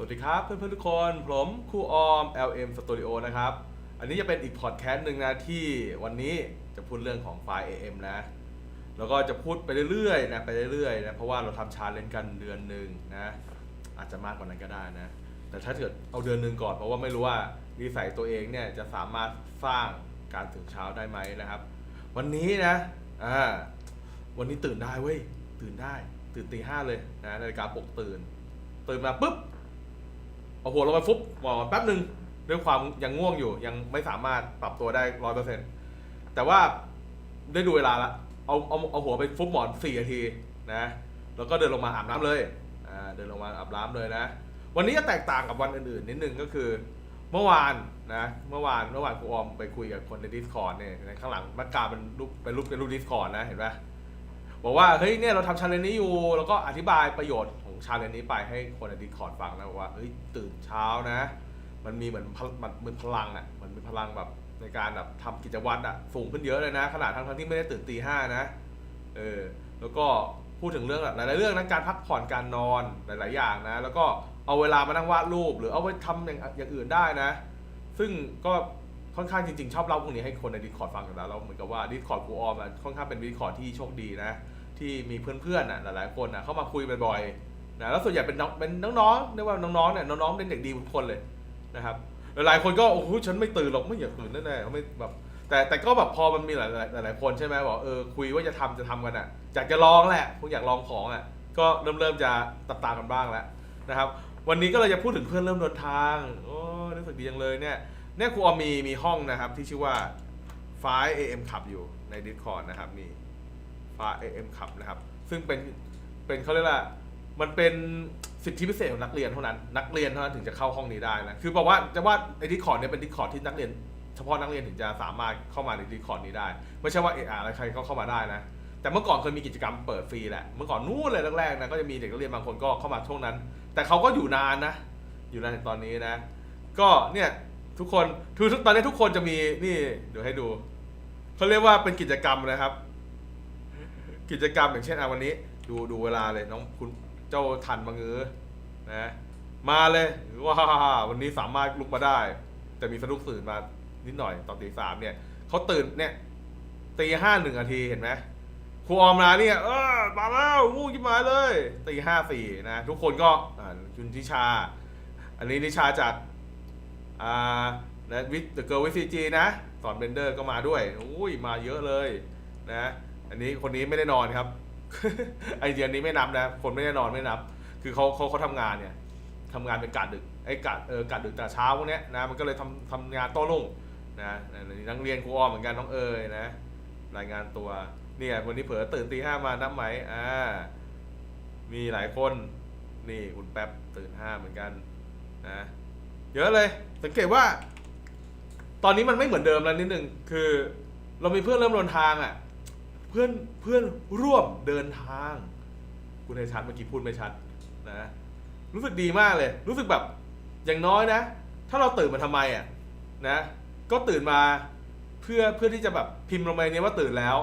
สวัสดีครับเพื่อนๆทุกคน ผมครูออม LM Studio นะครับ อันนี้จะเป็นอีกพอดแคสต์หนึ่งนะที่วันนี้จะพูดเรื่องของไฟล์ AM นะ แล้วก็จะพูดไปเรื่อยๆนะไปเรื่อยๆนะเพราะว่าเราทำชาเลนจ์กันเดือนหนึ่งนะ อาจจะมากกว่านั้นก็ได้นะ แต่ถ้าเกิดเอาเดือนหนึ่งก่อนเพราะว่าไม่รู้ว่านิสัยตัวเองเนี่ยจะสามารถสร้างการตื่นเช้าได้ไหมนะครับ วันนี้นะอ่าวันนี้ตื่นได้เว้ยตื่นได้ ตื่นตีห้าเลยนะนาฬิกาปลุกตื่น ตื่นมาปุ๊บ เอาหัวลงไปฟุบหมอนแป๊บหนึ่งด้วยความยังง่วงอยู่ ยังไม่สามารถปรับตัวได้ร้อยเปอร์เซ็นต์แต่ว่าได้ดูเวลาละเอาเอาเอาหัวไปฟุบหมอนสี่นาทีนะแล้วก็เดินลงมาอาบน้ำเลยอ่าเดินลงมาอาบน้ำเลยนะ วันนี้จะแตกต่างกับวันอื่นๆนิดนึงก็คือ เมื่อวานนะเมื่อวานเมื่อวานครูออมไปคุยกับคนใน Discord เนี่ยข้างหลังมักาเป็นรูปเป็นรูปเป็นรูป Discord นะเห็นปะ บอกว่าเฮ้ยเนี่ยเราทำชาเลนจ์นี้อยู่ แล้วก็อธิบายประโยชน์ของชาเลนจ์นี้ไปให้คนใน Discord ฟังนะบอกว่าเฮ้ยตื่นเช้านะ มันมีเหมือนพลมันเหมือนพลังอะมันมีพลังแบบในการแบบทำกิจวัตรอะสูงขึ้นเยอะเลยนะ ขนาดทั้งทั้งที่ไม่ได้ตื่นตีห้านะเออแล้วก็พูดถึงเรื่องหลายๆเรื่องนะการพักผ่อนการนอนหลาย ๆ อย่างนะ แล้วก็เอาเวลามานั่งวาดรูป หรือเอาไปทำอย่างอย่างอื่นได้นะ ซึ่งก็ ค่อนข้างจริงๆ ชอบเล่าพวกนี้ให้คนในดิสคอร์ดฟังกันแล้วแล้วเหมือนกับว่าดิสคอร์ดครูออมอะค่อนข้างเป็นดิสคอร์ดที่โชคดีนะ ที่มีเพื่อนๆน่ะหลายๆคนน่ะเข้ามาคุยบ่อยๆนะแล้วส่วนใหญ่เป็นน้องเป็นน้องๆเรียกว่าน้องๆเนี่ยน้องๆเป็นเด็กดีทุกคนเลยนะครับหลายๆคนก็โอ้โหฉันไม่ตื่นหรอกไม่อยากตื่นแน่ๆเขาไม่แบบแต่แต่ก็แบบพอมันมีหลายๆหลายๆคนใช่ไหมบอกเออคุยว่าจะทำจะทำกันอะอยากจะลองแหละคงอยากลองของอะก็เริ่มเริ่มจะตับตากันบ้างแล้วนะครับ วันนี้ก็เลยจะพูดถึงเพื่อนเริ่มเดินทางโอ้รู้สึกดีจังเลยเนี่ย เนี่ยครูออมมีมีห้องนะครับที่ชื่อว่า f i AM ขับอยู่ใน Discord นะครับมี f i AM ขับนะครับ ซึ่งเป็นเป็นเขาเรียกว่ามันเป็นสิทธิพิเศษของนักเรียนเท่านั้น นักเรียนเท่านั้นถึงจะเข้าห้องนี้ได้นะคือบอกว่าจะว่าไอ้ Discord เนี่ยเป็น Discord ที่นักเรียนเฉพาะนักเรียนถึงจะสามารถเข้ามาใน Discord นี้ได้ไม่ใช่ว่าเอออะไรใครก็เข้ามาได้นะแต่เมื่อก่อนเคยมีกิจกรรมเปิดฟรีแหละเมื่อก่อนนู้นเลยแรกๆนะก็จะมีเด็กนักเรียนบางคนก็เข้ามาช่วงนั้น แต่เขาก็อยู่นานนะ อยู่นานถึงตอนนี้นะ ก็เนี่ย ทุกคนทุกตอนนี้ทุกคนจะมีนี่เดี๋ยวให้ดูเขาเรียกว่าเป็นกิจกรรมนะครับ กิจกรรมอย่างเช่นอะวันนี้ ดูดูเวลาเลยน้องคุณเจ้าทันมาเงือนะมาเลยว้าวันนี้สามารถลุกมาได้ แต่มีสะดุ้งตื่นมานิดหน่อยตอนตีสามเนี่ยเขาตื่นเนี่ยตีห้าหนึ่งนาทีเห็นไหมครูออมมาเนี่ยเออมาแล้ววู้ยิ้มมาเลยตีห้าสี่นะ ทุกคนก็อ่าคุณทิชา อันนี้นิชาจาก อ่านะวิทเดอะเกิร์ลวิซีจีนะสอนเบนเดอร์ก็มาด้วยอุ้ยมาเยอะเลยนะอันนี้คนนี้ไม่ได้นอนครับ ไอเดียนี้ไม่นับนะ คนไม่ได้นอนไม่นับ คือเขาเขาเขาทำงานเนี่ยทำงานเป็นกะดึกไอ้กะเออกะดึกแต่เช้าพวกเนี้ยนะมันก็เลยทำทำงานโต้รุ่งนะนี่นักเรียนครูอ้อมเหมือนกันน้องเอ๋ยนะรายงานตัวเนี่ยวันนี้เผลอตื่นตีห้ามานับไหมอ่ามีหลายคนนี่คุณแป๊บตื่นห้าเหมือนกันนะ เยอะเลย สังเกตว่า ตอนนี้มันไม่เหมือนเดิมแล้วนิดนึงคือ เรามีเพื่อนเริ่มเดินทางอะ เพื่อนเพื่อนร่วมเดินทาง คุณในชัดเมื่อกี้พูดไม่ชัดนะรู้สึกดีมากเลย รู้สึกแบบอย่างน้อยนะ ถ้าเราตื่นมาทำไมอะนะ ก็ตื่นมาเพื่อเพื่อที่จะแบบพิมพ์ลงไปเนี้ว่าตื่นแล้ว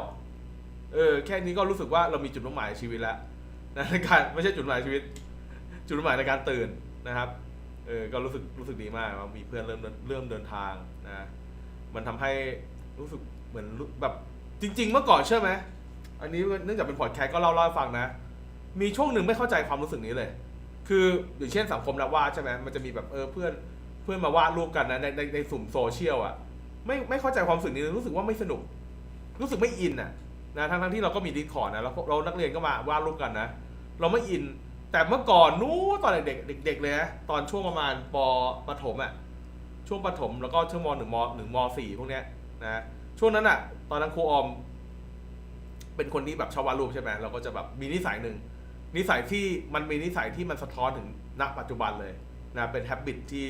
เออแค่นี้ก็รู้สึกว่าเรามีจุดมุ่งหมายชีวิตแล้วนะในการไม่ใช่จุดหมายชีวิต จุดหมายในการตื่นนะครับ เออก็รู้สึกรู้สึกดีมากว่ามีเพื่อนเริ่มเริ่มเดินทางนะมันทำให้รู้สึกเหมือนรู้แบบจริง ๆ เมื่อก่อนเชื่อไหมอันนี้เนื่องจากเป็นพอดแคสต์ก็เล่าเล่าฟังนะ มีช่วงหนึ่งไม่เข้าใจความรู้สึกนี้เลย คืออย่างเช่นสังคมนักวาดใช่ไหมมันจะมีแบบเออเพื่อนเพื่อนมาวาดรูปกันนะในในในสุ่มโซเชียลอะไม่ไม่เข้าใจความรู้สึกนี้รู้สึกว่าไม่สนุก รู้สึกไม่อินอะนะทั้งทั้งที่เราก็มีดีคอร์ดนะแล้วเรานักเรียนก็มาวาดรูปกันนะ เราไม่อิน แต่เมื่อก่อนนู้นตอนเด็กๆเด็กๆเลยนะตอนช่วงประมาณปประถมอะช่วงประถมแล้วก็ช่วงมหนึ่งมหนึ่งมสี่พวกเนี้ยนะช่วงนั้นอะตอนนั้นครูออม เป็นคนที่แบบชอบวาดรูปใช่ไหมเราก็จะแบบมีนิสัยหนึ่งนิสัยที่มันมีนิสัยที่มันสะท้อนถึงณปัจจุบันเลยนะเป็น h a บ i t ที่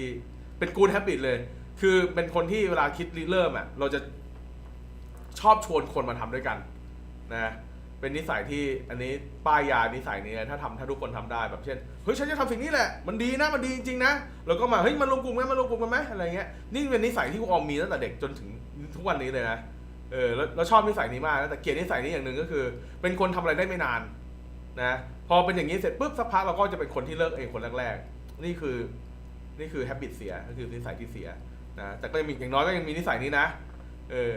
เป็นกู o แฮ b บิตเลย คือเป็นคนที่เวลาคิดริเริ่มอะเราจะชอบชวนคนมาทำด้วยกันนะ เป็นนิสัยที่อันนี้ป้ายยานิสัยนี้นะถ้าทำถ้าทุกคนทำได้แบบเช่นเฮ้ยฉันจะทำสิ่งนี้แหละมันดีนะมันดีจริงๆนะแล้วก็มาเฮ้ยมันลงกลุ่มไหมมันลงกลุ่มกันไหมอะไรเงี้ยนี่เป็นนิสัยที่กูออมมีตั้งแต่เด็กจนถึงทุกวันนี้เลยนะเออแล้วแล้วชอบนิสัยนี้มากนะแต่เกลียดนิสัยนี้อย่างหนึ่งก็คือ เป็นคนทำอะไรได้ไม่นานนะพอเป็นอย่างนี้เสร็จปุ๊บสักพักเราก็จะเป็นคนที่เลิกเองคนแรกๆนี่คือนี่คือ habit เสียก็คือนิสัยที่เสียนะแต่ก็ยังมีอย่างน้อยก็ยังมีนิสัยนี้นะเออ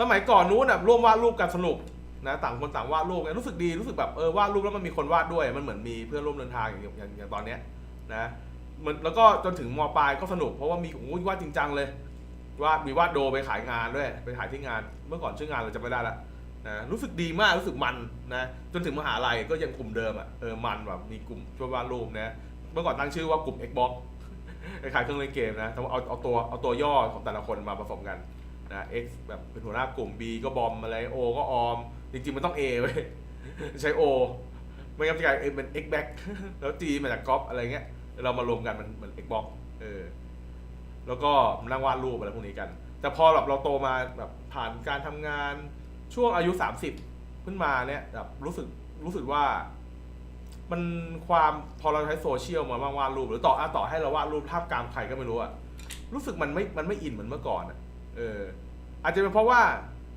สมัยก่อนนู้นน่ะร่วมวาดรูปกันสนุก นะต่างคนต่างวาดรูปกันรู้สึกดีรู้สึกแบบเออวาดรูปแล้วมันมีคนวาดด้วย มันเหมือนมีเพื่อนร่วมเดินทางอย่างอย่างอย่างตอนเนี้ยนะมันแล้วก็จนถึงมปลายก็สนุกเพราะว่ามีโอ้ยวาดจริงจังเลยวาดมีวาดโดไปขายงานด้วยไปขายที่งาน เมื่อก่อนชื่องานเราจะไม่ได้ละนะรู้สึกดีมากรู้สึกมันนะจนถึงมหาลัยก็ยังกลุ่มเดิมอะเออมันแบบมีกลุ่มช่วยวาดรูปนะเมื่อก่อนตั้งชื่อว่ากลุ่ม Xbox คล้ายเครื่องเล่นเกมนะแต่ว่าเอาเอาตัวเอาตัวย่อของแต่ละคนมาผสมกันนะ X แบบเป็นหัวหน้ากลุ่ม B ก็บอมอะไร O ก็ออม จริงๆมันต้อง A เว้ยใช้ O ไม่งั้นจะกลายเป็น X back แล้ว G มาจากก๊อปอะไรเงี้ย เรามารวมกันมันเหมือน Xbox เออแล้วก็มานั่งวาดรูปอะไรพวกนี้กัน แต่พอแบบเราโตมาแบบผ่านการทำงานช่วงอายุ 30 ขึ้นมาเนี่ยแบบรู้สึกรู้สึกว่า มันความพอเราใช้โซเชียลมาวาดรูป หรือต่ออะต่อให้เราวาดรูปท่ามกลางใครก็ไม่รู้อะรู้สึกมันไม่มันไม่อินเหมือนเมื่อก่อนอะเออ อาจจะเป็นเพราะว่า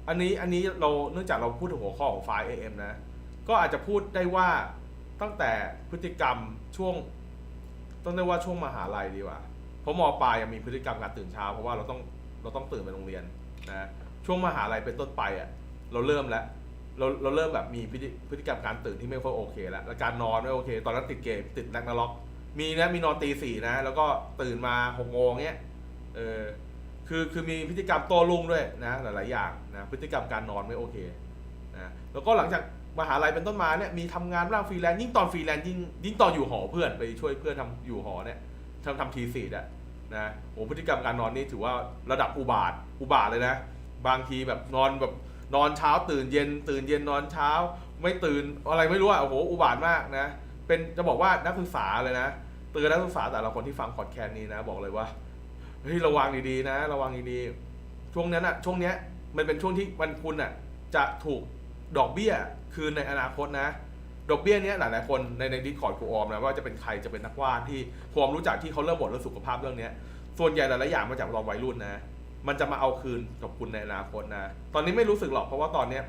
อันนี้อันนี้เราเนื่องจากเราพูดถึงหัวข้อของไฟล์ AM นะ ก็อาจจะพูดได้ว่าตั้งแต่พฤติกรรมช่วง ต้องเรียกว่าช่วงมหาลัยดีกว่า เพราะมปลายยังมีพฤติกรรมการตื่นเช้า เพราะว่าเราต้องเราต้องตื่นไปโรงเรียนนะช่วงมหาลัยเป็นต้นไปอะเราเริ่มแล้วเราเราเริ่มแบบมีพฤติพฤติกรรมการตื่นที่ไม่ค่อยโอเคแล้วแล้วการนอนไม่โอเค ตอนนั้นติดเกมติดแร็กนาล็อก มีนะมีนอนตีสี่นะ แล้วก็ตื่นมาหกโมงเงี้ยเออคือคือมีพฤติกรรมโตรุ่งด้วยนะหลายๆอย่าง นะพฤติกรรมการนอนไม่โอเคนะแล้วก็หลังจากมหาลัยเป็นต้นมาเนี่ยมีทำงานร่างฟรีแลนซ์ยิ่งตอนฟรีแลนซ์ยิ่งยิ่งตอนอยู่หอเพื่อนไปช่วยเพื่อนทำอยู่หอเนี่ยทำทำทีสี่อะนะโอ้พฤติกรรมการนอนนี่ถือว่าระดับอุบาทอุบาทเลยนะ บางทีแบบนอนแบบนอนเช้าตื่นเย็น ตื่นเย็นนอนเช้า ไม่ตื่นอะไรไม่รู้อะโอ้โหอุบาทมากนะเป็นจะบอกว่านักศึกษาเลยนะเตือนนักศึกษาแต่ละคนที่ฟังพอดแคสต์นี้นะ บอกเลยว่าเฮ้ยระวังดีๆนะ ระวังดีๆช่วงนั้นอะช่วงเนี้ย มันเป็นช่วงที่มันคุณอะจะถูกดอกเบี้ยคืนในอนาคตนะ ดอกเบี้ยเนี้ยหลายๆคนในในดิสคอร์ดครูออมนะว่าจะเป็นใครจะเป็นนักวาดที่ครูออมรู้จักที่เขาเริ่มบ่นเรื่องสุขภาพเรื่องเนี้ยส่วนใหญ่หลายๆอย่างมาจากตอนวัยรุ่นนะ มันจะมาเอาคืนกับคุณในอนาคตนะ ตอนนี้ไม่รู้สึกหรอกเพราะว่าตอนเนี้ย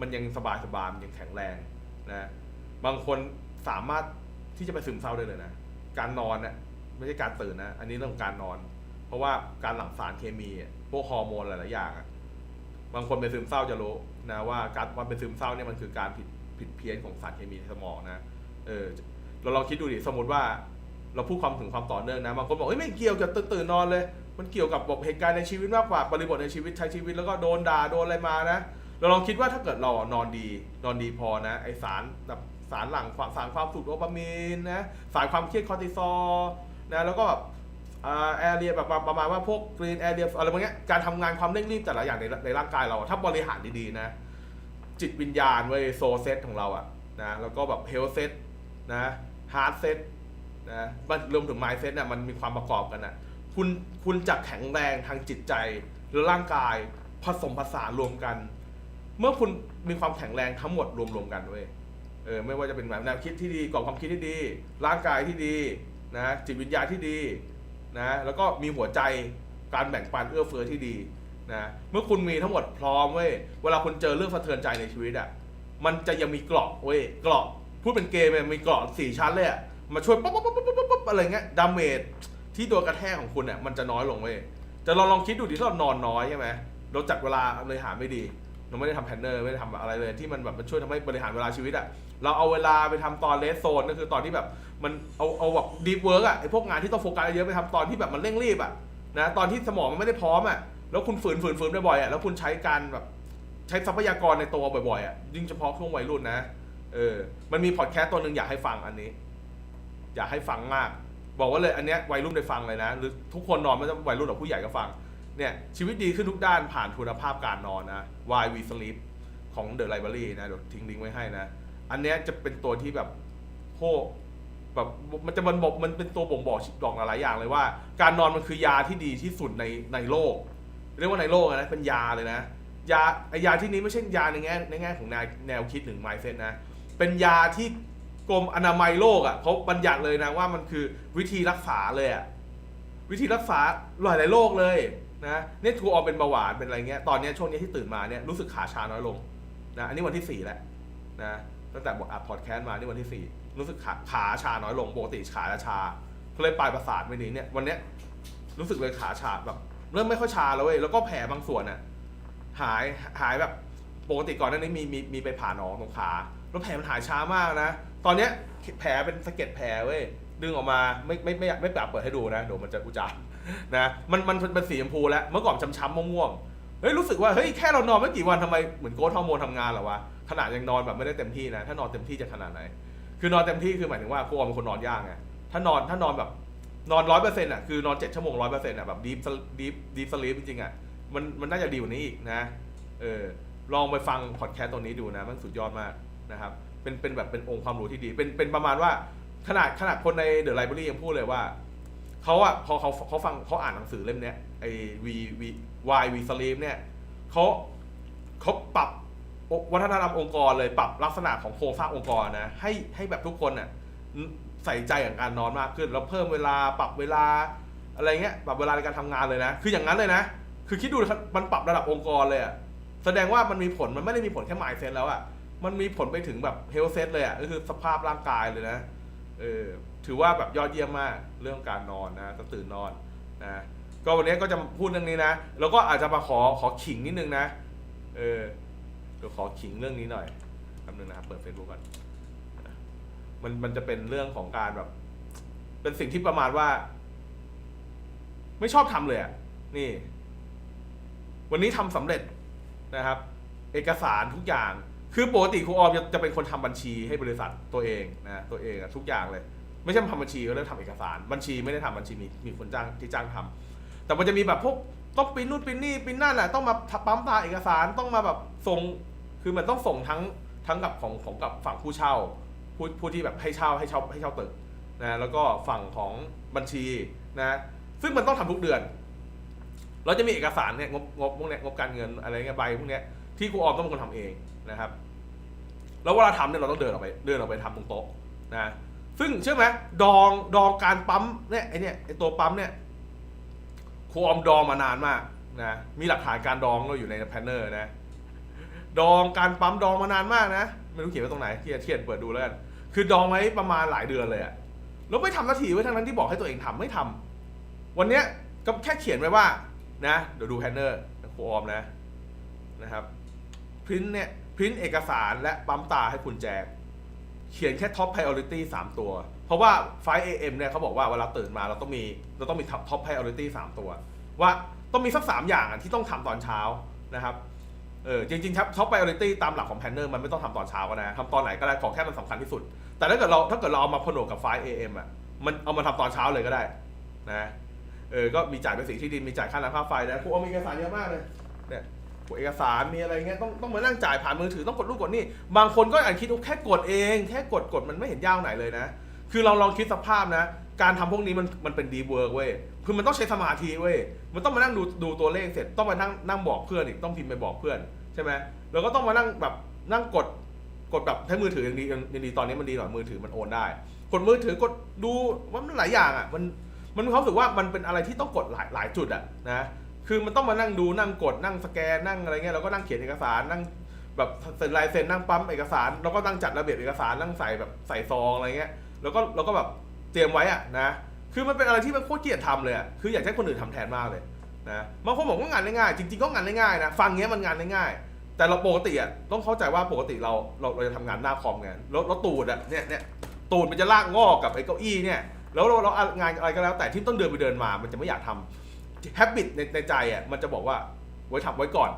มันยังสบายสบายมันยังแข็งแรงนะ บางคนสามารถที่จะไปซึมเศร้าได้เลยนะ การนอนน่ะไม่ใช่การตื่นนะ อันนี้เรื่องของการนอน เพราะว่าการหลั่งสารเคมีพวกฮอร์โมนหลายๆอย่างอะ บางคนเป็นซึมเศร้าจะรู้นะว่าการมันเป็นซึมเศร้าเนี่ยมันคือการผิดผิดเพี้ยนของสารเคมีในสมองนะเออเราลองคิดดูดิสมมติว่า เราพูดความถึงความต่อเนื่องนะบางคนบอกเอ้ยไม่เกี่ยวกับตื่นตื่นนอนเลย มันเกี่ยวกับบอกเหตุการณ์ในชีวิตมากกว่าบริบทในชีวิตใช้ชีวิตแล้วก็โดนด่าโดนอะไรมานะเราลองคิดว่าถ้าเกิดเรานอนดีนอนดีพอนะไอสารแบบสารหลังสารความสุขโดปามีนนะสารความเครียดคอร์ติซอลนะแล้วก็แบบ แอเรียแบบประมาณว่าพวกกรีนแอเรียอะไรพวกเนี้ยการทำงานความเร่งรีบแต่ละอย่างในในร่างกายเราอะถ้าบริหารดีๆนะ จิตวิญญาณเว้ยโซเซตของเราอะนะแล้วก็แบบเฮลเซตนะฮาร์ดเซตนะมันรวมถึงไม n ์เซตเนี่ยมันมีความประกอบกันอะคุณคุณจะแข็งแรงทางจิตใจหรือร่างกายผสมผสานรวมกัน เมื่อคุณมีความแข็งแรงทั้งหมดรวมๆกันเว้ยเออไม่ว่าจะเป็นแบบแนวคิดที่ดีกรอบความคิดที่ดี ร่างกายที่ดีนะจิตวิญญาณที่ดี นะแล้วก็มีหัวใจการแบ่งปันเอื้อเฟื้อที่ดีนะเมื่อคุณมีทั้งหมดพร้อมเว้ยเวลาคุณเจอเรื่องสะเทือนใจในชีวิตอะ่ะมันจะยังมีเกราะเว้ยเกราะพูดเป็นเกมเลยมีเกราะสี่ชั้นเลยอะมาช่วยป๊อปป๊อปป๊อปป๊อปป๊อปอะไรเงี้ยดาเมจที่ตัวกระแทกของคุณเนี่ยมันจะน้อยลงเว้ยจะลองลองคิดดูดิถ้าเรานอนน้อยใช่ไหมเราจัดเวลาเลยหาไม่ดี เราไม่ได้ทำแพนเนอร์ไม่ได้ทำอะไรเลยที่มันแบบมันช่วยทำให้บริหารเวลาชีวิตอะเราเอาเวลาไปทำตอนเลสโซนก็คือตอนที่แบบมันเอาเอาแบบดีเวิร์กอะไอพวกงานที่ต้องโฟกัสเยอะไปทำตอนที่แบบมันเร่งรีบอะนะตอนที่สมองมันไม่ได้พร้อมอะแล้วคุณฝืนฝืนฝืนบ่อยๆอะแล้วคุณใช้การแบบใช้ทรัพยากรในตัวบ่อยๆอะยิ่งเฉพาะช่วงวัยรุ่นนะเออมันมีพอดแคสต์ตัวหนึ่งอยากให้ฟังอันนี้ อยากให้ฟังมาก บอกว่าเลยอันเนี้ยวัยรุ่นได้ฟังเลยนะ หรือทุกคนนอนไม่ต้องวัยรุ่นหรอกผู้ใหญ่ก็ฟัง เนี่ยชีวิตดีขึ้นทุกด้านผ่านคุณภาพการนอนนะ Why We Sleep ของ The Library นะเดี๋ยวทิ้งลิงก์ไว้ให้นะ อันเนี้ยจะเป็นตัวที่แบบโคแบบมันจะมันบอกมันเป็นตัวบ่งบอกบอกหลายๆอย่างเลยว่า การนอนมันคือยาที่ดีที่สุดในในโลก เรียกว่าในโลกนะเป็นยาเลยนะ ยาไอยาที่นี้ไม่ใช่ยาในแง่ในแง่ของแนวแนวคิดหรือ mindset นะ เป็นยาที่กรมอนามัยโลกอะ่ะเขาบัญญัติเลยนะว่ามันคือวิธีรักษาเลยอะ่ะวิธีรักษาหลายหลายโรคเลย นะนี่ยทูออเป็นเบาหวานเป็นอะไรเงี้ยตอนนี้ช่วงนี้ที่ตื่นมาเนี่ยรู้สึกขาชาน้อยลงนะอันนี้วันที่สี่แล้วนะตั้งแต่บอกอัดพอดแคสต์มานี่วันที่สี่รู้สึกขาขาชาน้อยลงปกติขาจะชาก็เลยปลายประสาทไม่ดีเนี่ยวันเนี้ยรู้สึกเลยขาชาแบบเริ่มไม่ค่อยชาแล้วเว้ยแล้วก็แผลบางส่วนน่ะหายหายแบบปกติก่อนหน้านี้มีมีมีไปผ่าหนองตรงขาแล้วแผลมันหายช้ามากนะ ตอนเนี้ยแผลเป็นสะเก็ดแผลเว้ยดึงออกมาไม่ไม่ไม่ไม่แบบเปิดให้ดูนะเดี๋ยวมันจะอุจจาร นะมันมันเป็นสีชมพูแล้ว เมื่อก่อนช้ำๆม่วงๆเฮ้ยรู้สึกว่าเฮ้ยแค่เรานอนไม่กี่วันทำไมเหมือนโกรทฮอร์โมนทำงานเหรอวะขนาดยังนอนแบบไม่ได้เต็มที่นะ ถ้านอนเต็มที่จะขนาดไหน คือนอนเต็มที่คือหมายถึงว่าครูออมเป็นคนนอนยากไงถ้านอนถ้านอนแบบนอนร้อยเปอร์เซ็นต์อะคือนอนเจ็ดชั่วโมงร้อยเปอร์เซ็นต์อะแบบดีฟดีฟดีฟสลีปจริงๆอะมันมันน่าจะดีกว่านี้อีกนะเออลองไปฟังพอดแคสต์ตัวนี้ดูนะมันสุดยอดมากนะครับเป็นเป็นแบบเป็นองค์ความรู้ที่ดี เป็นเป็นประมาณว่าขนาดขนาดคนในเดอะไลบรารียังพูดเลยว่า เขาอะพอเขาเขาฟังเขาอ่านหนังสือเล่มเนี้ยไอวีวีวายวีสลีปเนี่ยเขาเขาปรับวัฒนธรรมองค์กรเลยปรับลักษณะของโครงสร้างองค์กรนะให้ให้แบบทุกคนน่ะใส่ใจกับการนอนมากขึ้น แล้วเพิ่มเวลาปรับเวลาอะไรเงี้ยปรับเวลาในการทำงานเลยนะ คืออย่างนั้นเลยนะ คือคิดดูมันปรับระดับองค์กรเลยอะแสดงว่ามันมีผลมันไม่ได้มีผลแค่หมายเซนแล้วอะมันมีผลไปถึงแบบเฮลเซตเลยอะก็คือสภาพร่างกายเลยนะเออ ถือว่าแบบยอดเยี่ยมมากเรื่องการนอนนะตื่นนอนนะก็วันนี้ก็จะพูดเรื่องนี้นะ แล้วก็อาจจะมาขอขอขิงนิดนึงนะ เออเดี๋ยวขอขิงเรื่องนี้หน่อยแป๊บนึงนะครับเปิดเฟซบุ๊กก่อนมันมันจะเป็นเรื่องของการแบบ เป็นสิ่งที่ประมาณว่า ไม่ชอบทำเลยอะนี่ วันนี้ทำสำเร็จนะครับ เอกสารทุกอย่าง คือปกติครูออมจะจะเป็นคนทำบัญชีให้บริษัทตัวเองนะตัวเองทุกอย่างเลย ไม่ใช่ทำบัญชีก็เรื่องทำเอกสาร บัญชีไม่ได้ทำบัญชีมีมีคนจ้างที่จ้างทำแต่มันจะมีแบบพวกต้องปริ้นนู่นปริ้นนี่ปริ้นนั่นแหละต้องมาปั๊มตาเอกสารต้องมาแบบส่งคือมันต้องส่งทั้งทั้งกับของของกับฝั่งผู้เช่าผู้ผู้ที่แบบให้เช่าให้เช่าให้เช่าตึกนะแล้วก็ฝั่งของบัญชีนะซึ่งมันต้องทำทุกเดือน เราจะมีเอกสารเนี่ยงบงบพวกเนี้ยงบการเงินอะไรเงี้ยใบพวกเนี้ยที่ครูออมต้องเป็นคนทำเองนะครับ แล้วเวลาทำเนี่ยเราต้องเดินออกไปเดินออกไปทำตรงโต๊ะนะ ซึ่งเชื่อไหมดองดองการปั๊มเนี่ยไอเนี่ยไอตัวปั๊มเนี่ยครูออมดองมานานมากนะมีหลักฐานการดองก็อยู่ในแพนเนอร์นะ ดองการปั๊มดองมานานมากนะ ไม่รู้เขียนไว้ตรงไหนที่จะเทียนเปิดดูแล้วกันคือดองไว้ประมาณหลายเดือนเลยอะแล้วไม่ทำนาทีไว้ทั้งนั้นที่บอกให้ตัวเองทำไม่ทำวันเนี้ยก็แค่เขียนไว้ว่านะเดี๋ยวดูแพนเนอร์ครูออมนะนะครับพิมพ์เนี่ยพิมพ์เอกสารและปั๊มตาให้คุณแจก เขียนแค่ท็อป priority 3ตัว เพราะว่าไฟ AM เนี่ยเขาบอกว่าเวลาตื่นมาเราต้องมีเราต้องมีท็อป priority 3ตัว ว่าต้องมีสัก3อย่างที่ต้องทำตอนเช้านะครับเออจริงๆครับท็อป priority ตามหลักของแพนเนอร์มันไม่ต้องทำตอนเช้าก็นะทำตอนไหนก็ได้ขอแค่มันสำคัญที่สุด แต่ถ้าเกิดเราถ้าเกิดเราเอามาผนวกกับไฟ AM อะมันเอามาทำตอนเช้าเลยก็ได้นะเออก็มีจ่ายภาษีที่ดินมีจ่ายค่าน้ำค่าไฟนะพวกมีเอกสารเยอะมากเลยเนี่ย เอกสารมีอะไรเงี้ยต้องต้องมานั่งจ่ายผ่านมือถือต้องกดรูปกดนี่ บางคนก็อาจคิดว่าแค่กดเอง แค่กดกดมันไม่เห็นยากไหนเลยนะ คือเราลองคิดสภาพนะ การทำพวกนี้มันมันเป็นดีเวิร์กเว้ยคือมันต้องใช้สมาธิเว้ยมันต้องมานั่งดูดูตัวเลขเสร็จต้องมานั่งนั่งบอกเพื่อนอีกต้องพิมพ์ไปบอกเพื่อนใช่ไหมแล้วก็ต้องมานั่งแบบนั่งกดกดแบบใช้มือถืออย่างดีอย่างดีตอนนี้มันดีหน่อยมือถือมันโอนได้ กดมือถือกดดูว่ามันหลายอย่างอะมันมันมีความรู้สึกว่ามันเป็นอะไรที่ต้องกดหลายหลายจุดอะนะ คือมันต้องมานั่งดูนั่งกดนั่งสแกนนั่งอะไรเงี้ยแล้วก็นั่งเขียนเอกสารนั่งแบบเซ็นลายเซ็นนั่งปั๊มเอกสารแล้วก็นั่งจัดระเบียบเอกสารนั่งใส่แบบใส่ซองอะไรเงี้ยแล้วก็แล้วก็แบบเตรียมไว้อะนะคือมันเป็นอะไรที่มันโคตรเกลียดทำเลยอะคืออยากให้คนอื่นทำแทนมากเลยนะบางคนบอกว่างานง่ายๆจริงๆก็งานง่ายๆนะฟังเงี้ยมันงานง่ายๆแต่เราปกติอะต้องเข้าใจว่าปกติเราเราเราจะทำงานหน้าคอมไงแล้วแล้วตูดอะเนี่ยเนี่ยตูดมันจะลากงอกกับไอ้เก้าอี้เนี่ยแล้วเราเรางานอะไรก็แล้วแต่ที่ต้องเดินไปเดินมามันจะไม่อยากทำ habit ในในใจอะมันจะบอกว่าไว้ทำไว้ก่อน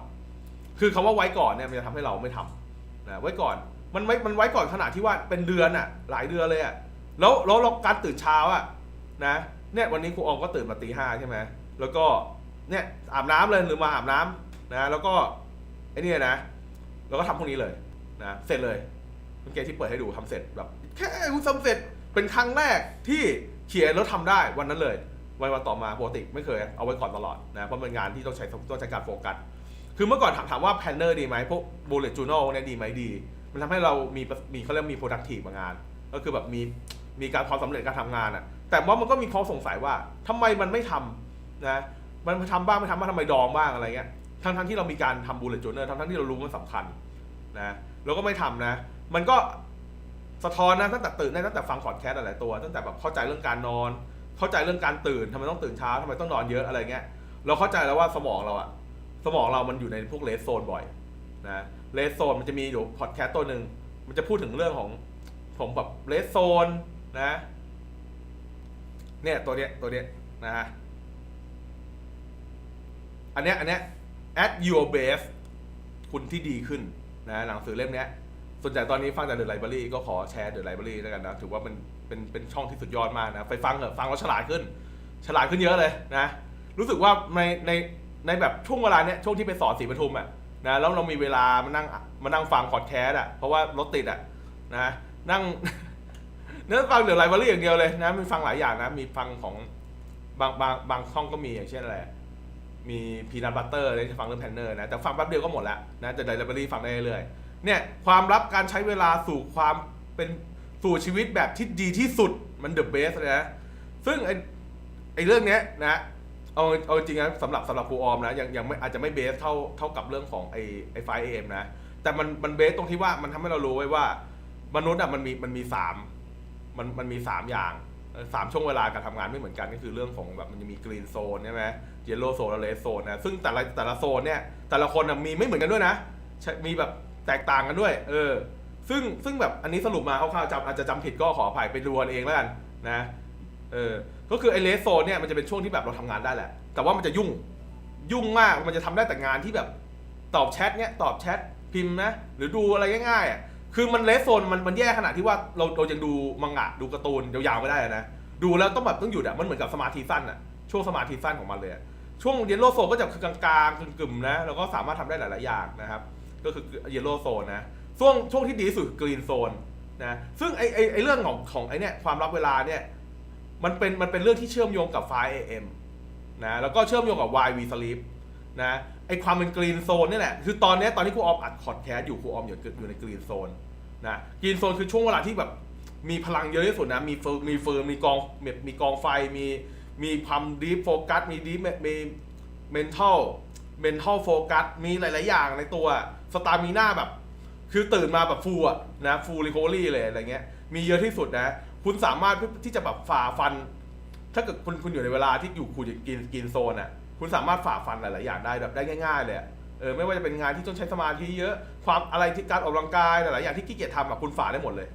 คือคำว่าไว้ก่อนเนี่ยมันจะทำให้เราไม่ทำนะไว้ก่อนมันไว้มันไว้ก่อนขนาดที่ว่าเป็นเดือนอะ หลายเดือนเลยอะแล้วแล้วเราการตื่นเช้าอะนะเนี่ยวันนี้ครูออมก็ตื่นมาตีห้าใช่ไหมแล้วก็เนี่ยอาบน้ำเลยหรือมาอาบน้ำนะแล้วก็ไอ้นี่นะแล้วก็ทำพวกนี้เลยนะเสร็จเลยเมื่อกี้ที่เปิดให้ดูทำเสร็จแบบแค่กูทำเสร็จเป็นครั้งแรกที่เขียนแล้วทำได้วันนั้นเลย วันวันต่อมาปกติไม่เคยเอาไว้ก่อนตลอดนะเพราะเป็นงานที่ต้องใช้ต้องใช้การโฟกัสคือเมื่อก่อนถามถามว่าแพนเนอร์ดีไหมพวก bullet journal เนี่ยดีไหมดี มันทำให้เรามีมีเขาเรียกมี productive งาน ก็คือแบบมีมีการความสำเร็จการทำงานอะแต่ว่ามันก็มีข้อสงสัยว่าทำไมมันไม่ทำนะมันทำบ้างไม่ทำบ้างทำไมดองบ้างอะไรเงี้ยทั้งทั้งที่เรามีการทำ bullet journal ทั้งทั้งที่เรารู้มันสำคัญนะแล้วก็ไม่ทำนะ มันก็สะท้อนนะตั้งแต่ตื่นได้ตั้งแต่ฟังพอดแคสต์หลายตัว ตั้งแต่แบบเข้าใจเรื่องการนอน เข้าใจเรื่องการตื่นทำไมต้องตื่นเช้าทำไมต้องนอนเยอะอะไรเงี้ยเราเข้าใจแล้วว่าสมองเราอะสมองเรามันอยู่ในพวกเลสโซนบ่อยนะเลสโซนมันจะมีอยู่พอดแคสต์ตัวหนึ่งมันจะพูดถึงเรื่องของของแบบเลสโซนนะเนี่ยตัวเนี้ยตัวเนี้ยนะฮะอันเนี้ยอันเนี้ย at your best คุณที่ดีขึ้นนะหนังสือเล่มเนี้ยส่วนใหญ่ตอนนี้ฟังจากเดอะไลบรารีก็ขอแชร์เดอะไลบรารีแล้วกันนะ ถือว่ามัน เป็นเป็นช่องที่สุดยอดมากนะไปฟังเถอะฟังแล้วฉลาดขึ้น ฉลาดขึ้นเยอะเลยนะ รู้สึกว่าในในในแบบช่วงเวลาเนี้ยช่วงที่ไปสอนศรีปทุมอะนะแล้วเรามีเวลามานั่งมานั่งฟังพอดแคสต์อะเพราะว่ารถติดอะนะนั่งเนื้อฟังเดอไลบรารีอย่างเดียวเลยนะมีฟังหลายอย่างนะ มีฟังของบางบางบางช่องก็มีอย่างเช่นอะไรมีพีนัทบัตเตอร์เลยจะฟังเรื่องแพนเนอร์นะแต่ฟังแป๊บเดียวก็หมดแล้วนะแต่ไลิเวอรี่ฟังได้เรื่อยเนี่ยความลับการใช้เวลาสู่ความเป็น สู่ชีวิตแบบที่ดีที่สุดมันเดอะเบสเลยนะ ซึ่งไอไอเรื่องเนี้ยนะเอาเอาจริงนะสำหรับสำหรับครูออมนะยังยังไม่อาจจะไม่เบสเท่าเท่ากับเรื่องของไอไอไฟเอ็มนะ แต่มันมันเบสตรงที่ว่ามันทำให้เรารู้ไว้ว่า มนุษย์อะมันมีมันมีสามมันมันมีสามอย่างสามช่วงเวลาการทำงานไม่เหมือนกันก็คือเรื่องของแบบมันจะมีกรีนโซนใช่ไหมเยลโล่โซนและเลสโซนนะซึ่งแต่ละแต่ละโซนเนี่ยแต่ละคนน่ะมีไม่เหมือนกันด้วยนะมีแบบแตกต่างกันด้วย เออ ซึ่งซึ่งแบบอันนี้สรุปมาคร่าวๆจำอาจจะจำผิดก็ขออภัยไปดูกันเองแล้วกันนะเออก็คือไอ้เลสโซนเนี่ยมันจะเป็นช่วงที่แบบเราทำงานได้แหละ แต่ว่ามันจะยุ่งยุ่งมากมันจะทำได้แต่งานที่แบบตอบแชทเนี่ยตอบแชทพิมพ์นะหรือดูอะไรง่ายๆอะคือมันเลสโซนมันมันแย่ขนาดที่ว่าเราเรายังดูมังงะดูการ์ตูนยาวๆไม่ได้นะดูแล้วต้องแบบต้องหยุดอะมันเหมือนกับสมาธิสั้นอะช่วงสมาธิสั้นของมันเลยอะช่วงเยลโล่โซนก็จะคือกลางๆกึ่มๆนะแล้วก็สามารถทำได้หลายๆอย่างนะครับ ก็คือเยลโล่โซนนะ ช่วงช่วงที่ดีที่สุดกรีนโซนนะ ซึ่งไอไอไอเรื่องของของไอเนี่ยความรับเวลาเนี่ย มันเป็นมันเป็นเรื่องที่เชื่อมโยงกับไฟล์ AM นะ แล้วก็เชื่อมโยงกับ YV Sleep นะ ไอความเป็นกรีนโซนนี่แหละ คือตอนนี้ตอนที่ครูออมอัดคอร์ดแคสอยู่ครูออมอยู่อยู่ในกรีนโซนนะ กรีนโซนคือช่วงเวลาที่แบบมีพลังเยอะที่สุดนะ มีเฟิร์มมีเฟิร์มมีกองมีมีกองไฟ มีมีความดีโฟกัส มีดีมีเมนทัลเมนทัลโฟกัส มีหลาย ๆ อย่างในตัว สตามิน่าแบบ คือตื่นมาแบบฟูอะนะฟูริโคลี่เลยอะไรเงี้ยมีเยอะที่สุดนะ คุณสามารถที่จะแบบฝ่าฟัน ถ้าเกิดคุณคุณอยู่ในเวลาที่อยู่คุณกินกินโซนอะคุณสามารถฝ่าฟันหลายๆอย่างได้แบบได้ง่าย ๆ เลยเออไม่ว่าจะเป็นงานที่ต้องใช้สมาธิเยอะ ความอะไรที่การออกกำลังกายหลายๆอย่างที่ขี้เกียจทำอะคุณฝ่าได้หมดเลย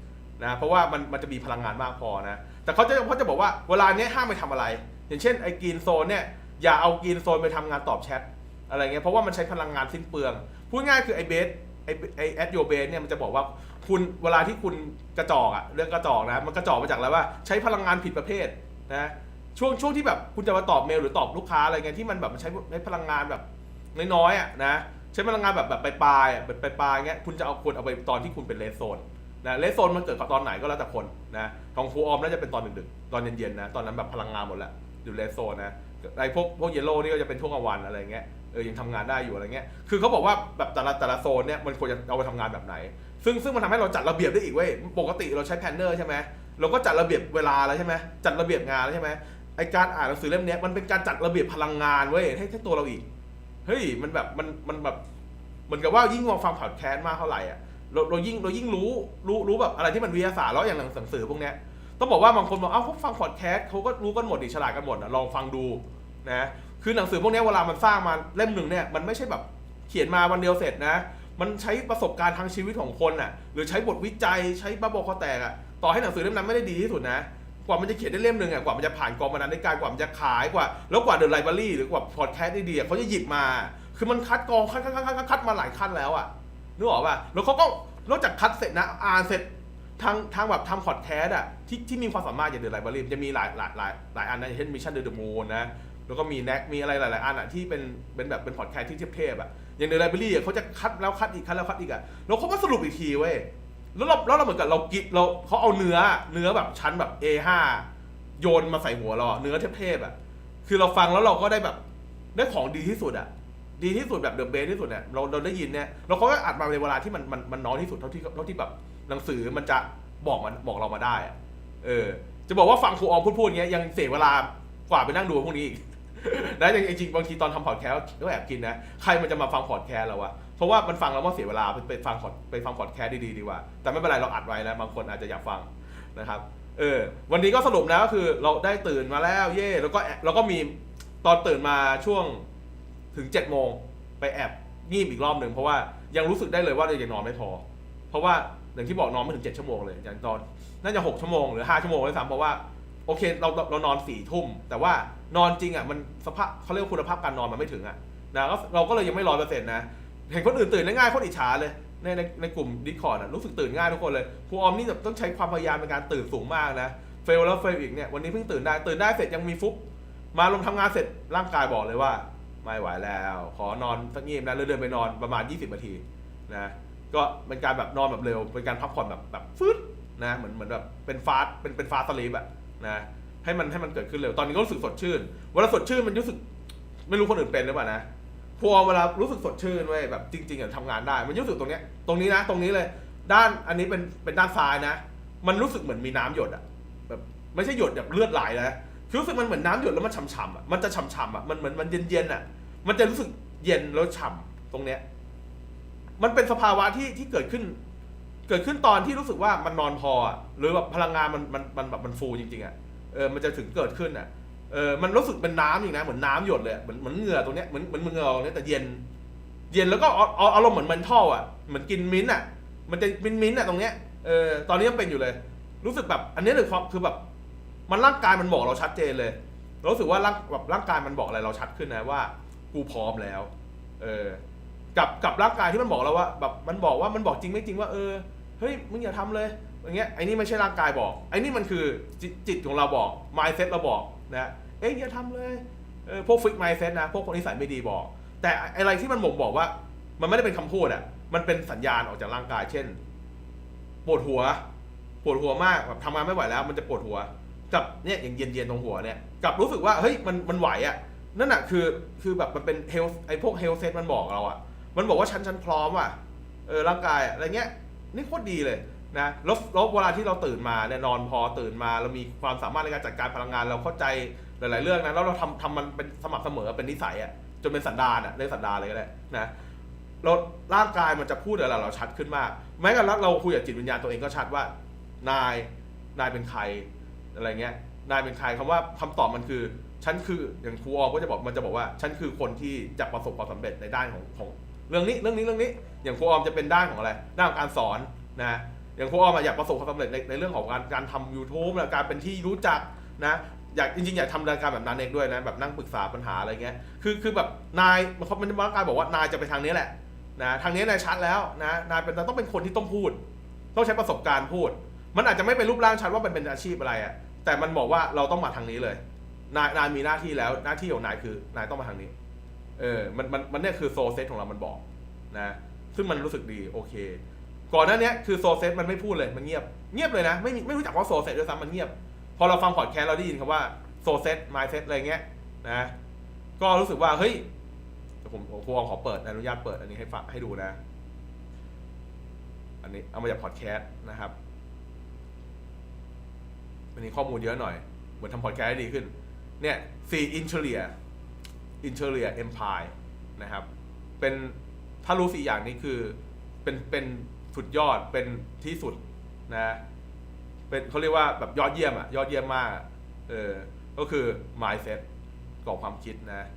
นะเพราะว่ามันมันจะมีพลังงานมากพอนะ แต่เขาจะเขาจะบอกว่าเวลาเนี้ยห้ามไปทำอะไร อย่างเช่นไอ้กินโซนเนี่ยอย่าเอากินโซนไปทำงานตอบแชทอะไรเงี้ยเพราะว่ามันใช้พลังงานสิ้นเปลือง พูดง่ายคือไอ้เบส ไอ้ไอ้แอดโยเบสเนี่ยมันจะบอกว่าคุณเวลาที่คุณกระจอกอะเรื่องกระจอกนะมันกระจอกมาจากอะไรว่าใช้พลังงานผิดประเภทนะช่วงช่วงที่แบบคุณจะมาตอบเมลหรือตอบลูกค้าอะไรเงี้ยที่มันแบบใช้ใช้พลังงานแบบน้อยๆอะนะใช้พลังงานแบบแบบปลายๆแบบปลายๆเงี้ยคุณจะเอาควรเอาไปตอนที่คุณเป็นเลสโซนนะเลสโซนมันเกิดกับตอนไหนก็แล้วแต่คนนะของครูออมน่าจะเป็นตอนดึกๆตอนเย็นๆนะตอนนั้นแบบพลังงานหมดแล้วอยู่เลสโซนนะไอ้พวกพวกเยลโล่นี่ก็จะเป็นช่วงกลางวันอะไรเงี้ย เออยังทำงานได้อยู่อะไรเงี้ย คือเขาบอกว่าแบบแต่ละแต่ละโซนเนี่ยมันควรจะเอาไปทำงานแบบไหน ซึ่งซึ่งมันทำให้เราจัดระเบียบได้อีกเว้ย ปกติเราใช้แพนเนอร์ใช่ไหมเราก็จัดระเบียบเวลาแล้วใช่ไหมจัดระเบียบงานแล้วใช่ไหมไอการอ่านหนังสือเล่มเนี้ยมันเป็นการจัดระเบียบพลังงานเว้ยให้ให้ตัวเราอีก เฮ้ยมันแบบมันมันแบบเหมือนกับว่ายิ่งมองฟังพอดแคสต์มากเท่าไหร่อะเราเรายิ่งเรายิ่งรู้รู้รู้แบบอะไรที่มันวิทยาศาสตร์แล้วอย่างหนังสือพวกเนี้ยต้องบอกว่าบางคนบอกอ้าพวกฟังพอดแคสต์เขาก็รู้กันหมดดิฉลาดกันหมดนะลองฟังดูนะ คือหนังสือพวกนี้เวลามันสร้างมาเล่มหนึ่งเนี่ยมันไม่ใช่แบบเขียนมาวันเดียวเสร็จนะ มันใช้ประสบการณ์ทางชีวิตของคนอะ หรือใช้บทวิจัยใช้บ้าบอคอแตกอะ ต่อให้หนังสือเล่มนั้นไม่ได้ดีที่สุดนะ กว่ามันจะเขียนได้เล่มหนึ่งอะ กว่ามันจะผ่านกองบรรณาธิการ กว่ามันจะขายกว่า แล้วกว่าเดอะไลบรารีหรือกว่าพอดแคสต์ดีๆอะเขาจะหยิบมา คือมันคัดกองคัดคัดคัดคัดมาหลายขั้นแล้วอะ นึกออกป่ะ แล้วเขาก็นอกจากคัดเสร็จนะ อ่านเสร็จทางทางแบบทำพอดแคสต์อะที่ที่มีความสามารถอย่างเดอะไลบรารีจะมีหลายหลายหลายหลายอันนะอย่างเช่นมิชชั่นเดอะมูนนะ แล้วก็มีแน็กมีอะไรหลายๆอันอะที่เป็นเป็นแบบเป็นพอดแคสต์ที่เทพๆอะอย่างเดอะไลบรารีอะเขาจะคัดแล้วคัดอีกคัดแล้วคัดอีกอะแล้วเขาก็สรุปอีกทีเว้ยแล้วเราแล้วเราเหมือนกับเรากินเราเขาเอาเนื้อเนื้อแบบชั้นแบบ A5 โยนมาใส่หัวเราเนื้อเทพๆอะคือเราฟังแล้วเราก็ได้แบบได้ของดีที่สุดอะดีที่สุดแบบเดอะเบสที่สุดเนี่ยเราเราได้ยินเนี่ยเราก็อัดมาในเวลาที่มันมันมันน้อยที่สุดเท่าที่เท่าที่แบบหนังสือมันจะบอกมันบอกเรามาได้อะเออ จะบอกว่าฟังครูออมพูดพูดเงี้ยยังเสียเวลากว่าไปนั่งดูพวกนี้อีก นะจริงๆบางทีตอนทำพอดแคสต์ก็แอบกินนะ ใครมันจะมาฟังพอดแคสต์เราอะเพราะว่ามันฟังแล้วว่าเสียเวลาไปไปฟังพอดไปฟังพอดแคสต์ดีๆดีกว่า แต่ไม่เป็นไรเราอัดไว้นะบางคนอาจจะอยากฟังนะครับ เออ วันนี้ก็สรุปนะก็คือเราได้ตื่นมาแล้วเย่แล้วก็แอบแล้วก็มีตอนตื่นมาช่วงถึงเจ็ดโมงไปแอบงีบอีกรอบหนึ่งเพราะว่ายังรู้สึกได้เลยว่าเรายังนอนไม่พอ เพราะว่าอย่างที่บอกนอนไม่ถึงเจ็ดชั่วโมงเลยอย่างตอนน่าจะหกชั่วโมงหรือห้าชั่วโมงด้วยซ้ำเพราะว่าโอเคเราเราเรานอนสี่ทุ่มแต่ว่า นอนจริงอะมันสภาพเขาเรียกว่าคุณภาพการนอนมันไม่ถึงอะนะก็เราก็เลยยังไม่ร้อยเปอร์เซ็นต์นะเห็นคนอื่นตื่นได้ง่ายคตรอิจฉาเลยในในในกลุ่มดิคอร์ดอะรู้สึกตื่นง่ายทุกคนเลยครูออมนี่แบบต้องใช้ความพยายามในการตื่นสูงมากนะเฟลแล้วเฟลอีกเนี่ยวันนี้เพิ่งตื่นได้ตื่นได้เสร็จยังมีฟุบมาลงทำงานเสร็จร่างกายบอกเลยว่าไม่ไหวแล้ว ขอนอนสักงีบนะแล้วเดินไปนอนประมาณ 20นาทีนะก็เป็นการแบบนอนแบบเร็วเป็นการพักผ่อนแบบแบบฟึดนะเหมือนเหมือนแบบเป็นฟาสเป็นเป็นฟาสลีปอะนะ ให้มันให้มันเกิดขึ้นเร็ว ตอนนี้ก็รู้สึกสดชื่น เวลาสดชื่นมันรู้สึก ไม่รู้คนอื่นเป็นหรือเปล่านะพอเวลารู้สึกสดชื่นเว้ยแบบจริงๆอะทำงานได้ มันรู้สึกตรงเนี้ย ตรงนี้นะ ตรงนี้เลย ด้านอันนี้เป็นเป็นด้านซ้ายนะ มันรู้สึกเหมือนมีน้ำหยดอะแบบไม่ใช่หยดแบบเลือดไหลนะคือรู้สึกมันเหมือนน้ำหยดแล้วมันฉ่ำๆอะมันจะฉ่ำๆอะมันเหมือนมันเย็นๆอะมันจะรู้สึกเย็นแล้วฉ่ำตรงเนี้ย มันเป็นสภาวะที่ที่เกิดขึ้น เกิดขึ้นตอนที่รู้สึกว่ามันนอนพอหรือแบบพลังงานมันมันมันแบบมันฟูจริงๆอะ เออมันจะถึงเกิดขึ้นอะเออมันรู้สึกเป็นน้ำอีกนะเหมือนน้ำหยดเลยเหมือนเหมือนเหงื่อตรงเนี้ยเหมือนเหมือนเหงื่อตรงเนี้ยแต่เย็น เย็นแล้วก็เอาเอาอารมณ์เหมือนมันท่ออะเหมือนกินมิ้นท์อะ มันจะมิ้นมิ้นท์อะตรงเนี้ยเออตอนนี้ยังเป็นอยู่เลย รู้สึกแบบอันนี้เลยความคือแบบ มันร่างกายมันบอกเราชัดเจนเลยรารู้สึกว่าร่างแบบร่างกายมันบอกอะไรเราชัดขึ้นนะว่า กูพร้อมแล้ว เออ กับกับร่างกายที่มันบอกเราว่า แบบมันบอกว่ามันบอกจริงไม่จริงว่าเออเฮ้ยมึงอย่าทำเลย อย่างเงี้ยไอ้นี่ไม่ใช่ร่างกายบอกไอ้นี่มันคือจิตจิตของเราบอก mindset เราบอกนะเอ้ยอย่าทำเลยเออพวกฟิก mindset นะพวกคนนิสัยไม่ดีบอก แต่อะไรที่มันบ่งบอกว่า มันไม่ได้เป็นคำพูดอะมันเป็นสัญญาณออกจากร่างกาย เช่นปวดหัว ปวดหัวมากแบบทำงานไม่ไหวแล้ว มันจะปวดหัวกับเนี่ยอย่างเย็นๆตรงหัวเนี่ยกับรู้สึกว่าเฮ้ยมันมันไหวอะนั่นน่ะคือคือแบบมันเป็นเฮลไอพวกเฮลเซตมันบอกเราอะมันบอกว่าฉันฉันพร้อมอะเออร่างกายอะอะไรเงี้ยนี่โคตรดีเลย นะแล้วแล้วเวลาที่เราตื่นมาเนี่ยนอนพอตื่นมาเรามีความสามารถในการจัดการพลังงานเราเข้าใจหลาย ๆ เรื่องนะแล้วเราทำทำมันเป็นสม่ำเสมอเป็นนิสัยอะจนเป็นสันดานอะเรียกสันดานเลยก็ได้นะเราร่างกายมันจะพูดอะไรเราชัดขึ้นมาก แม้กระทั่งเราคุยกับจิตวิญญาณตัวเองก็ชัดว่า นายนายเป็นใครอะไรเงี้ยนายเป็นใครคำว่าคำตอบมันคือฉันคืออย่างครูออมก็จะบอกมันจะบอกว่าฉันคือคนที่จะประสบความสำเร็จในด้านของของเรื่องนี้เรื่องนี้เรื่องนี้ อย่างครูออมจะเป็นด้านของอะไรด้านของการสอนนะ อย่างครูออมอะอยากประสบความสำเร็จในในเรื่องของการการทำ YouTube นะการเป็นที่รู้จักนะอยากจริงๆอยากทำรายการแบบนั้นเองด้วยนะแบบนั่งปรึกษาปัญหาอะไรเงี้ยคือคือแบบนายมันเขามันร่างกายบอกว่านายจะไปทางนี้แหละนะทางนี้นายชัดแล้วนะนายเป็นต้องเป็นคนที่ต้องพูด ต้องใช้ประสบการณ์พูด มันอาจจะไม่เป็นรูปร่างชัดว่ามันเป็นอาชีพอะไรอะแต่มันบอกว่าเราต้องมาทางนี้เลย นายนายมีหน้าที่แล้วหน้าที่ของนายคือนายต้องมาทางนี้ เออมันมันมันเนี่ยคือโซเซตของเรามันบอกนะ ซึ่งมันรู้สึกดีโอเค ก่อนหน้านี้คือโซเซตมันไม่พูดเลยมันเงียบเงียบเลยนะไม่มีไม่รู้จักว่าโซเซตด้วยซ้ำมันเงียบ พอเราฟังพอดแคสต์เราได้ยินคำว่าโซเซตไมเซตอะไรเงี้ยนะก็รู้สึกว่าเฮ้ยผมครูอขอเปิดอนุญาตเปิดอันนี้ให้ฟังให้ดูนะ อันนี้เอามาจากพอดแคสต์นะครับอันนี้ข้อมูลเยอะหน่อย เหมือนทำพอดแคสต์ได้ดีขึ้น เนี่ยสี่อินเทเลียอินเทเลียเอ็มพายนะครับ เป็นถ้ารู้สี่อย่างนี้คือเป็นเป็น สุดยอดเป็นที่สุดนะเป็นเขาเรียกว่าแบบยอดเยี่ยมอะยอดเยี่ยมมากเออก็คือ mindset กรอบความคิดนะ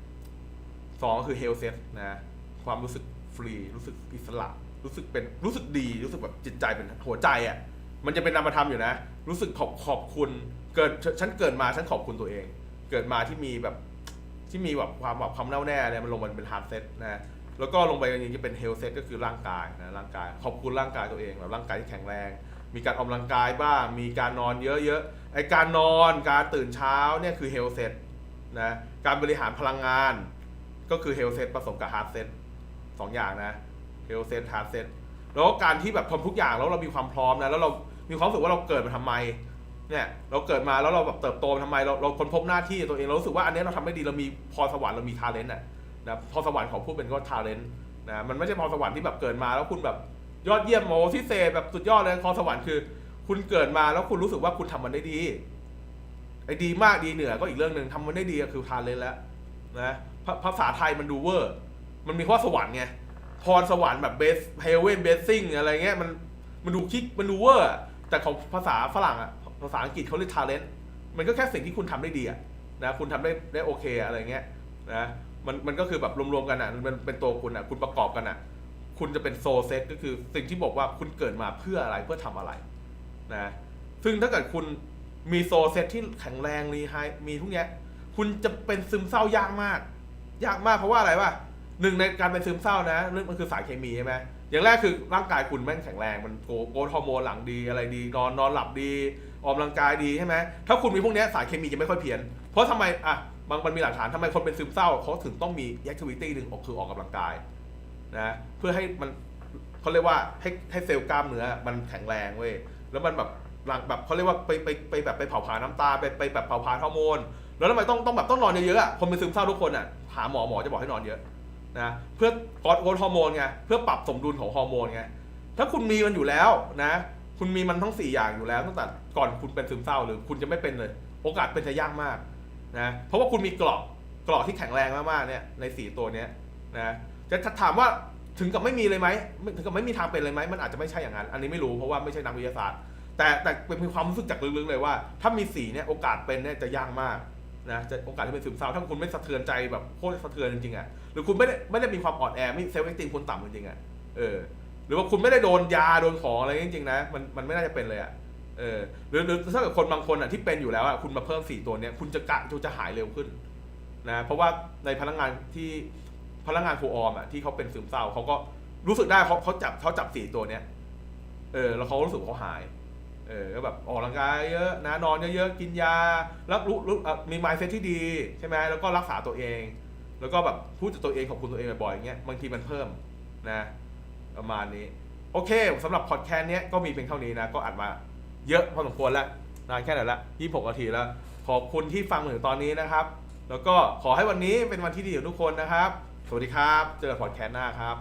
สองก็คือ health set นะ ความรู้สึกฟรี รู้สึกอิสระ รู้สึกเป็นรู้สึกดี รู้สึกแบบจิตใจเป็นหัวใจอะ่ะ มันจะเป็นนามธรรมอยู่นะ รู้สึกขอบขอบคุณ เกิดฉันเกิดมาฉันขอบคุณตัวเอง เกิดมาที่มีแบบที่มีแบบความแบบความแน่วแน่เนี่ยมันลงมาเป็น hard set นะ แล้วก็ลงไปจริงๆจะเป็น health set ก็คือร่างกายนะร่างกาย ขอบคุณร่างกายตัวเองแบบร่างกายที่แข็งแรง มีการออกกำลังกายบ้าง มีการนอนเยอะๆไอการนอนการตื่นเช้าเนี่ยคือ health set นะการบริหารพลังงาน ก็คือ health set ผสมกับ hard set สองอย่างนะ health set hard set แล้วก็การที่แบบทำทุกอย่างแล้วเรามีความพร้อมนะแล้วเรามีความรู้สึกว่าเราเกิดมาทำไมเนี่ยเราเกิดมาแล้วเราแบบเติบโตมาทำไมเราเราค้นพบหน้าที่ตัวเองเรารู้สึกว่าอันนี้เราทำได้ดีเรามีพรสวรรค์เรามีทาเลนต์อะ นะพรสวรรค์ของผู้เป็นก็ทาเลนต์นะมันไม่ใช่พรสวรรค์ที่แบบเกิดมา แล้วคุณแบบยอดเยี่ยมโมที่เศษแบบสุดยอดเลยพรสวรรค์คือ คุณเกิดมาแล้วคุณรู้สึกว่าคุณทำมันได้ดีไอ้ดีมากดีเหนือก็อีกเรื่องหนึ่งทำมันได้ดีก็คือทาเลนต์แล้วนะภาษาไทยมันดูเวอร์ มันมีข้อสวรรค์ไงพรสวรรค์แบบเบสเฮเวนเบสซิ่งอะไรเงี้ยมันมันดูคิกมันดูเวอร์แต่ของภาษาฝรั่งอะภาษาอังกฤษเขาเรียก talent มันก็แค่สิ่งที่คุณทำได้ดีอะนะคุณทำได้ได้โอเคอะไรเงี้ยนะ มันมันก็คือแบบรวมๆกันอะมันเป็นตัวคุณอะ คุณประกอบกันอะ คุณจะเป็นโซเซ็ตก็คือสิ่งที่บอกว่าคุณเกิดมาเพื่ออะไรเพื่อทำอะไรนะซึ่งถ้าเกิดคุณมีโซเซ็ตที่แข็งแรงรีไฮมีทุกเนี้ยคุณจะเป็นซึมเศร้ายากมาก ยากมากเพราะว่าอะไรวะหนึ่งในการเป็นซึมเศร้านะเรื่องมันคือสารเคมีใช่ไหมอย่างแรกคือร่างกายคุณแม่งแข็งแรงมันโกโกรทฮอร์โมนหลังดีอะไรดี นอนนอนหลับดี ออกกำลังกายดีใช่ไหมถ้าคุณมีพวกนี้สารเคมีจะไม่ค่อยเพี้ยนเพราะทำไมอะ บางมันมีหลักฐานทำไมคนเป็นซึมเศร้าเขาถึงต้องมีแอคทิวิตี้หนึ่งออกคือออกกำลังกายนะเพื่อให้มันเขาเรียกว่าให้ให้เซลล์กล้ามเนื้อมันแข็งแรงเว้ยแล้วมันแบบหลังแบบเขาเรียกว่าไปไปไปแบบไปเผาผลาญน้ำตาไปไปแบบเผาผลาญฮอร์โมนแล้วทำไมต้องต้องแบบต้องนอนเยอะๆอะคนเป็นซึมเศร้าทุกคนอะหาหมอหมอจะบอกให้นอนเยอะนะเพื่อกดโฮอร์โมนไงเพื่อปรับสมดุลของฮอร์โมนไงถ้าคุณมีมันอยู่แล้วนะ คุณมีมันทั้ง 4 อย่างอยู่แล้วตั้งแต่ก่อนคุณเป็นซึมเศร้าหรือคุณจะไม่เป็นเลย โอกาสเป็นจะยากมาก นะเพราะว่าคุณมีเกราะเกราะที่แข็งแรงมากๆเนี่ยใน 4 ตัวเนี้ยนะจะถามว่าถึงกับไม่มีเลยไหมถึงกับไม่มีทางเป็นเลยไหมมันอาจจะไม่ใช่อย่างนั้น อันนี้ไม่รู้เพราะว่าไม่ใช่นักวิทยาศาสตร์ แต่แต่เป็นความรู้สึกจากลึกๆเลยว่า ถ้ามีสีเนี่ยโอกาสเป็นเนี่ยจะยากมากนะจะโอกาสที่เป็นซึมเศร้าถ้าคุณไม่สะเทือนใจแบบโคตรสะเทือนจริงๆอะหรือคุณไม่ได้ไม่ได้มีความอ่อนแอไม่เซลล์เอสติมคุณต่ำจริงๆอะเออหรือว่าคุณไม่ได้โดนยาโดนของอะไรจริงๆนะมันมันไม่น่าจะเป็นเลยอะ เออหรือหรือถ้าเกิดคนบางคนอะที่เป็นอยู่แล้วอะคุณมาเพิ่มสี่ตัวเนี้ยคุณจะกะจะหายเร็วขึ้นนะเพราะว่าในพนักงานที่พนักงานครูออมอะที่เขาเป็นซึมเศร้าเขาก็รู้สึกได้เขาเขาจับเขาจับสี่ตัวเนี้ยเออแล้วเขารู้สึกเขาหายเออก็แบบออกกำลังกายเยอะนะนอนเยอะๆกินยา แล้วรู้รู้มีมายเซ็ตที่ดีใช่ไหมแล้วก็รักษาตัวเอง แล้วก็แบบพูดกับตัวเองขอบคุณตัวเองบ่อยๆอย่างเงี้ยบางทีมันเพิ่มนะ ประมาณนี้ โอเคสำหรับพอดแคสต์เนี้ยก็มีเพียงเท่านี้นะ ก็อัดมา เยอะพอสมควรแล้วนานแค่ไหนละ26นาทีแล้ว ขอบคุณที่ฟังถึงตอนนี้นะครับ แล้วก็ขอให้วันนี้เป็นวันที่ดีของทุกคนนะครับ สวัสดีครับ เจอกันพอดแคสต์หน้าครับ